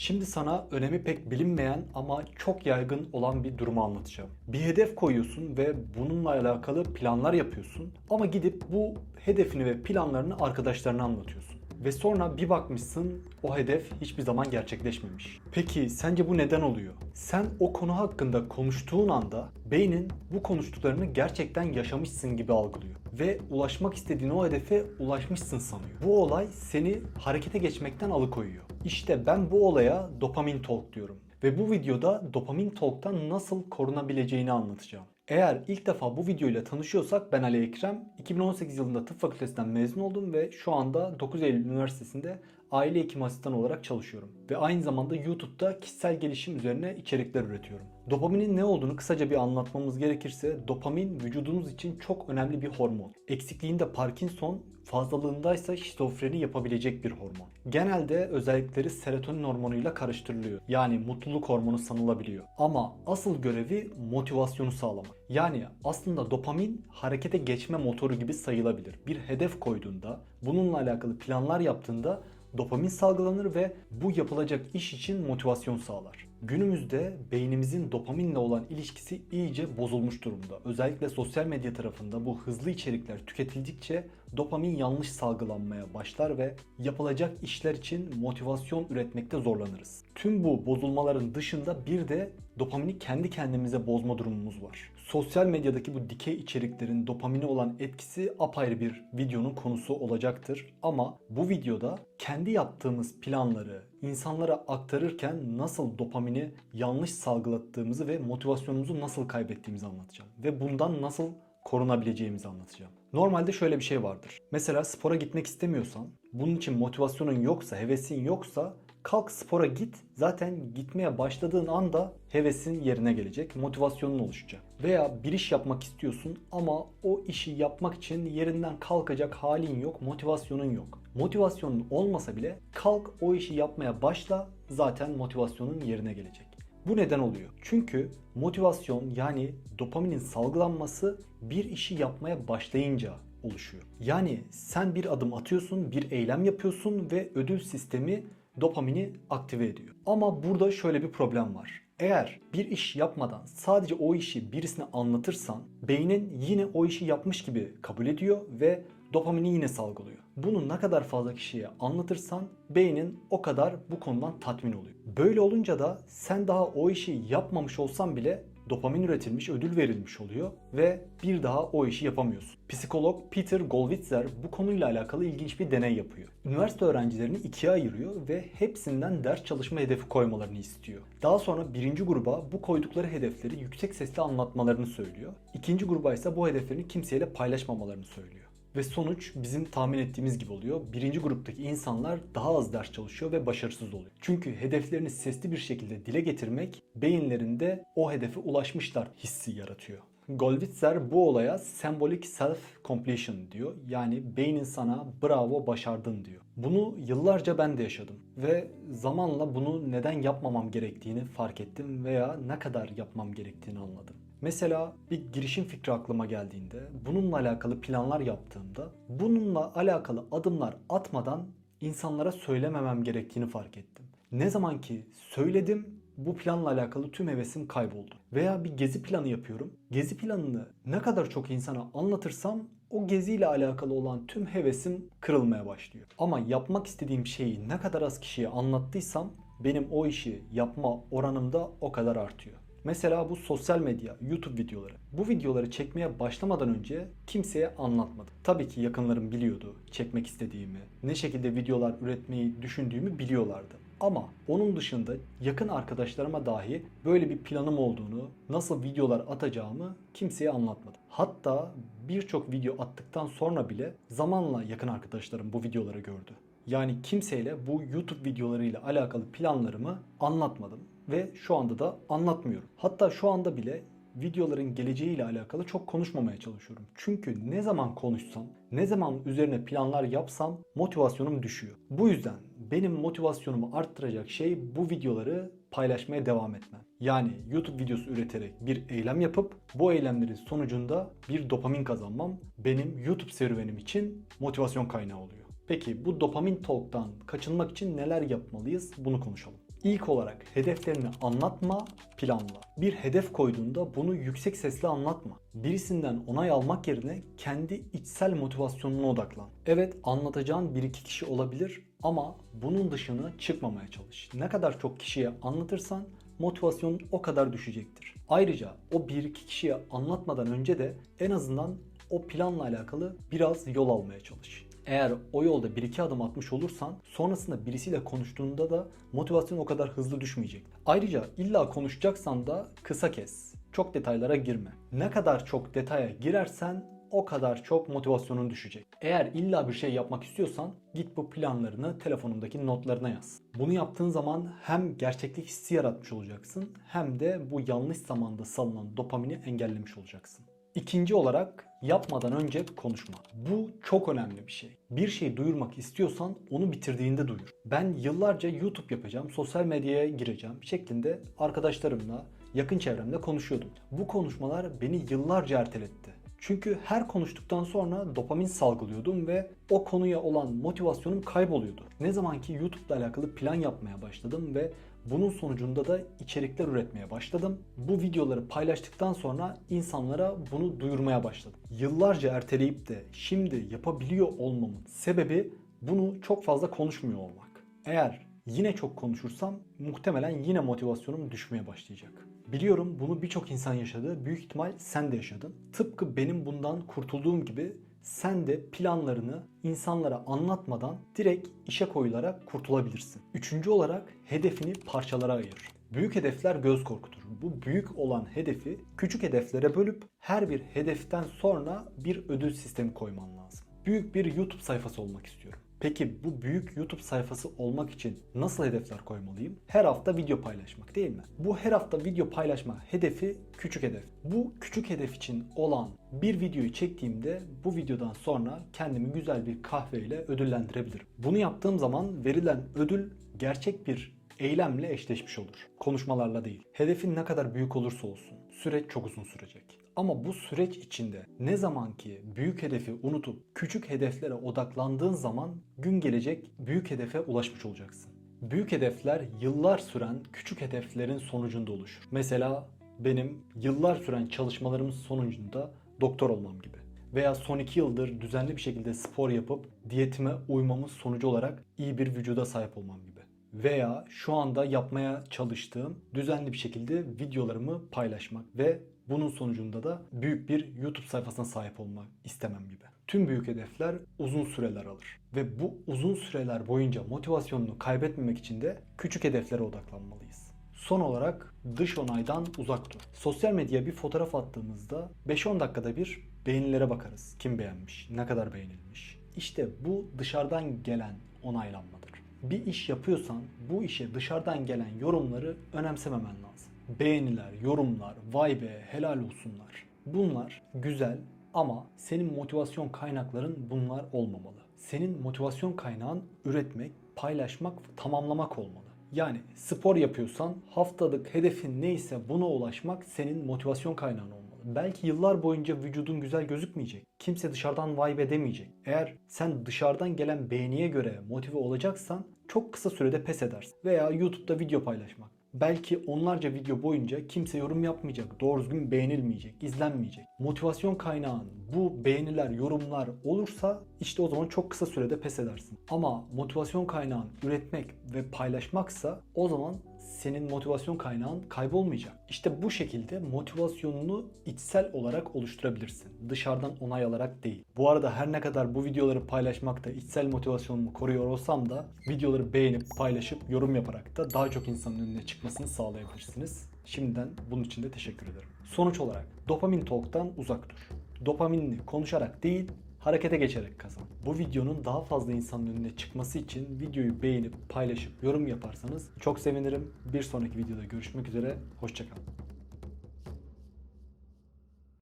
Şimdi sana önemi pek bilinmeyen ama çok yaygın olan bir durumu anlatacağım. Bir hedef koyuyorsun ve bununla alakalı planlar yapıyorsun ama gidip bu hedefini ve planlarını arkadaşlarına anlatıyorsun. Ve sonra bir bakmışsın o hedef hiçbir zaman gerçekleşmemiş. Peki sence bu neden oluyor? Sen o konu hakkında konuştuğun anda beynin bu konuştuklarını gerçekten yaşamışsın gibi algılıyor. Ve ulaşmak istediğin o hedefe ulaşmışsın sanıyor. Bu olay seni harekete geçmekten alıkoyuyor. İşte ben bu olaya dopamin talk diyorum. Ve bu videoda dopamin talk'tan nasıl korunabileceğini anlatacağım. Eğer ilk defa bu videoyla tanışıyorsak ben Ali Ekrem. 2018 yılında tıp fakültesinden mezun oldum ve şu anda 9 Eylül Üniversitesi'nde aile hekim asistanı olarak çalışıyorum. Ve aynı zamanda YouTube'da kişisel gelişim üzerine içerikler üretiyorum. Dopaminin ne olduğunu kısaca bir anlatmamız gerekirse dopamin vücudumuz için çok önemli bir hormon. Eksikliğinde Parkinson, fazlalığındaysa şizofreni yapabilecek bir hormon. Genelde özellikleri serotonin hormonuyla karıştırılıyor. Yani mutluluk hormonu sanılabiliyor. Ama asıl görevi motivasyonu sağlamak. Yani aslında dopamin harekete geçme motoru gibi sayılabilir. Bir hedef koyduğunda, bununla alakalı planlar yaptığında dopamin salgılanır ve bu yapılacak iş için motivasyon sağlar. Günümüzde beynimizin dopaminle olan ilişkisi iyice bozulmuş durumda. Özellikle sosyal medya tarafında bu hızlı içerikler tüketildikçe dopamin yanlış salgılanmaya başlar ve yapılacak işler için motivasyon üretmekte zorlanırız. Tüm bu bozulmaların dışında bir de dopamini kendi kendimize bozma durumumuz var. Sosyal medyadaki bu dikey içeriklerin dopamine olan etkisi apayrı bir videonun konusu olacaktır. Ama bu videoda kendi yaptığımız planları insanlara aktarırken nasıl dopamini yanlış salgılattığımızı ve motivasyonumuzu nasıl kaybettiğimizi anlatacağım. Ve bundan nasıl korunabileceğimizi anlatacağım. Normalde şöyle bir şey vardır. Mesela spora gitmek istemiyorsan, bunun için motivasyonun yoksa, hevesin yoksa kalk spora git. Zaten gitmeye başladığın anda hevesin yerine gelecek, motivasyonun oluşacak. Veya bir iş yapmak istiyorsun ama o işi yapmak için yerinden kalkacak halin yok, motivasyonun yok. Motivasyonun olmasa bile kalk o işi yapmaya başla zaten motivasyonun yerine gelecek. Bu neden oluyor? Çünkü motivasyon yani dopaminin salgılanması bir işi yapmaya başlayınca oluşuyor. Yani sen bir adım atıyorsun, bir eylem yapıyorsun ve ödül sistemi dopamini aktive ediyor. Ama burada şöyle bir problem var. Eğer bir iş yapmadan sadece o işi birisine anlatırsan beynin yine o işi yapmış gibi kabul ediyor ve dopamini yine salgılıyor. Bunu ne kadar fazla kişiye anlatırsan beynin o kadar bu konudan tatmin oluyor. Böyle olunca da sen daha o işi yapmamış olsan bile dopamin üretilmiş, ödül verilmiş oluyor ve bir daha o işi yapamıyorsun. Psikolog Peter Gollwitzer bu konuyla alakalı ilginç bir deney yapıyor. Üniversite öğrencilerini ikiye ayırıyor ve hepsinden ders çalışma hedefi koymalarını istiyor. Daha sonra birinci gruba bu koydukları hedefleri yüksek sesle anlatmalarını söylüyor. İkinci gruba ise bu hedeflerini kimseyle paylaşmamalarını söylüyor. Ve sonuç bizim tahmin ettiğimiz gibi oluyor. Birinci gruptaki insanlar daha az ders çalışıyor ve başarısız oluyor. Çünkü hedeflerini sesli bir şekilde dile getirmek beyinlerinde o hedefe ulaşmışlar hissi yaratıyor. Gollwitzer bu olaya symbolic self completion diyor. Yani beynin sana bravo başardın diyor. Bunu yıllarca ben de yaşadım ve zamanla bunu neden yapmamam gerektiğini fark ettim veya ne kadar yapmam gerektiğini anladım. Mesela bir girişim fikri aklıma geldiğinde, bununla alakalı planlar yaptığımda, bununla alakalı adımlar atmadan insanlara söylememem gerektiğini fark ettim. Ne zaman ki söyledim, bu planla alakalı tüm hevesim kayboldu. Veya bir gezi planı yapıyorum. Gezi planını ne kadar çok insana anlatırsam o geziyle alakalı olan tüm hevesim kırılmaya başlıyor. Ama yapmak istediğim şeyi ne kadar az kişiye anlattıysam benim o işi yapma oranım da o kadar artıyor. Mesela bu sosyal medya, YouTube videoları. Bu videoları çekmeye başlamadan önce kimseye anlatmadım. Tabii ki yakınlarım biliyordu çekmek istediğimi, ne şekilde videolar üretmeyi düşündüğümü biliyorlardı. Ama onun dışında yakın arkadaşlarıma dahi böyle bir planım olduğunu, nasıl videolar atacağımı kimseye anlatmadım. Hatta birçok video attıktan sonra bile zamanla yakın arkadaşlarım bu videoları gördü. Yani kimseyle bu YouTube videolarıyla alakalı planlarımı anlatmadım ve şu anda da anlatmıyorum. Hatta şu anda bile videoların geleceğiyle alakalı çok konuşmamaya çalışıyorum. Çünkü ne zaman konuşsam, ne zaman üzerine planlar yapsam motivasyonum düşüyor. Bu yüzden benim motivasyonumu arttıracak şey bu videoları paylaşmaya devam etmem. Yani YouTube videosu üreterek bir eylem yapıp bu eylemlerin sonucunda bir dopamin kazanmam benim YouTube serüvenim için motivasyon kaynağı oluyor. Peki bu dopamin talk'tan kaçınmak için neler yapmalıyız bunu konuşalım. İlk olarak hedeflerini anlatma, planla. Bir hedef koyduğunda bunu yüksek sesle anlatma. Birisinden onay almak yerine kendi içsel motivasyonuna odaklan. Evet anlatacağın bir iki kişi olabilir ama bunun dışına çıkmamaya çalış. Ne kadar çok kişiye anlatırsan motivasyonun o kadar düşecektir. Ayrıca o bir iki kişiye anlatmadan önce de en azından o planla alakalı biraz yol almaya çalış. Eğer o yolda bir iki adım atmış olursan sonrasında birisiyle konuştuğunda da motivasyon o kadar hızlı düşmeyecek. Ayrıca illa konuşacaksan da kısa kes. Çok detaylara girme. Ne kadar çok detaya girersen o kadar çok motivasyonun düşecek. Eğer illa bir şey yapmak istiyorsan git bu planlarını telefonundaki notlarına yaz. Bunu yaptığın zaman hem gerçeklik hissi yaratmış olacaksın hem de bu yanlış zamanda salınan dopamini engellemiş olacaksın. İkinci olarak yapmadan önce konuşma. Bu çok önemli bir şey. Bir şeyi duyurmak istiyorsan onu bitirdiğinde duyur. Ben yıllarca YouTube yapacağım, sosyal medyaya gireceğim şeklinde arkadaşlarımla, yakın çevremle konuşuyordum. Bu konuşmalar beni yıllarca erteletti. Çünkü her konuştuktan sonra dopamin salgılıyordum ve o konuya olan motivasyonum kayboluyordu. Ne zaman ki YouTube'la alakalı plan yapmaya başladım ve bunun sonucunda da içerikler üretmeye başladım. Bu videoları paylaştıktan sonra insanlara bunu duyurmaya başladım. Yıllarca erteleyip de şimdi yapabiliyor olmamın sebebi bunu çok fazla konuşmuyor olmak. Eğer yine çok konuşursam muhtemelen yine motivasyonum düşmeye başlayacak. Biliyorum bunu birçok insan yaşadı. Büyük ihtimal sen de yaşadın. Tıpkı benim bundan kurtulduğum gibi sen de planlarını insanlara anlatmadan direkt işe koyularak kurtulabilirsin. Üçüncü olarak hedefini parçalara ayır. Büyük hedefler göz korkutur. Bu büyük olan hedefi küçük hedeflere bölüp her bir hedeften sonra bir ödül sistemi koyman lazım. Büyük bir YouTube sayfası olmak istiyorum. Peki bu büyük YouTube sayfası olmak için nasıl hedefler koymalıyım? Her hafta video paylaşmak değil mi? Bu her hafta video paylaşma hedefi küçük hedef. Bu küçük hedef için olan bir videoyu çektiğimde bu videodan sonra kendimi güzel bir kahveyle ödüllendirebilirim. Bunu yaptığım zaman verilen ödül gerçek bir eylemle eşleşmiş olur. Konuşmalarla değil. Hedefin ne kadar büyük olursa olsun süreç çok uzun sürecek. Ama bu süreç içinde ne zaman ki büyük hedefi unutup küçük hedeflere odaklandığın zaman gün gelecek büyük hedefe ulaşmış olacaksın. Büyük hedefler yıllar süren küçük hedeflerin sonucunda oluşur. Mesela benim yıllar süren çalışmalarımın sonucunda doktor olmam gibi. Veya son iki yıldır düzenli bir şekilde spor yapıp diyetime uymamın sonucu olarak iyi bir vücuda sahip olmam gibi veya şu anda yapmaya çalıştığım düzenli bir şekilde videolarımı paylaşmak ve bunun sonucunda da büyük bir YouTube sayfasına sahip olmak istemem gibi. Tüm büyük hedefler uzun süreler alır ve bu uzun süreler boyunca motivasyonunu kaybetmemek için de küçük hedeflere odaklanmalıyız. Son olarak dış onaydan uzak dur. Sosyal medyaya bir fotoğraf attığımızda 5-10 dakikada bir beğenilere bakarız. Kim beğenmiş, ne kadar beğenilmiş. İşte bu dışarıdan gelen onaylanmadır bir iş yapıyorsan bu işe dışarıdan gelen yorumları önemsememen lazım. Beğeniler, yorumlar, vay be helal olsunlar. Bunlar güzel ama senin motivasyon kaynakların bunlar olmamalı. Senin motivasyon kaynağın üretmek, paylaşmak, tamamlamak olmalı. Yani spor yapıyorsan haftalık hedefin neyse buna ulaşmak senin motivasyon kaynağın olmalı. Belki yıllar boyunca vücudun güzel gözükmeyecek. Kimse dışarıdan vay be demeyecek. Eğer sen dışarıdan gelen beğeniye göre motive olacaksan çok kısa sürede pes edersin. Veya YouTube'da video paylaşmak. Belki onlarca video boyunca kimse yorum yapmayacak, doğru düzgün beğenilmeyecek, izlenmeyecek. Motivasyon kaynağın bu beğeniler, yorumlar olursa işte o zaman çok kısa sürede pes edersin. Ama motivasyon kaynağın üretmek ve paylaşmaksa o zaman senin motivasyon kaynağın kaybolmayacak. İşte bu şekilde motivasyonunu içsel olarak oluşturabilirsin. Dışarıdan onay alarak değil. Bu arada her ne kadar bu videoları paylaşmakta içsel motivasyonumu koruyor olsam da videoları beğenip paylaşıp yorum yaparak da daha çok insanın önüne çıkmasını sağlayabilirsiniz. Şimdiden bunun için de teşekkür ederim. Sonuç olarak dopamin talk'tan uzak dur. Dopaminini konuşarak değil, harekete geçerek kazan. Bu videonun daha fazla insanın önüne çıkması için videoyu beğenip paylaşıp yorum yaparsanız çok sevinirim. Bir sonraki videoda görüşmek üzere. Hoşçakalın.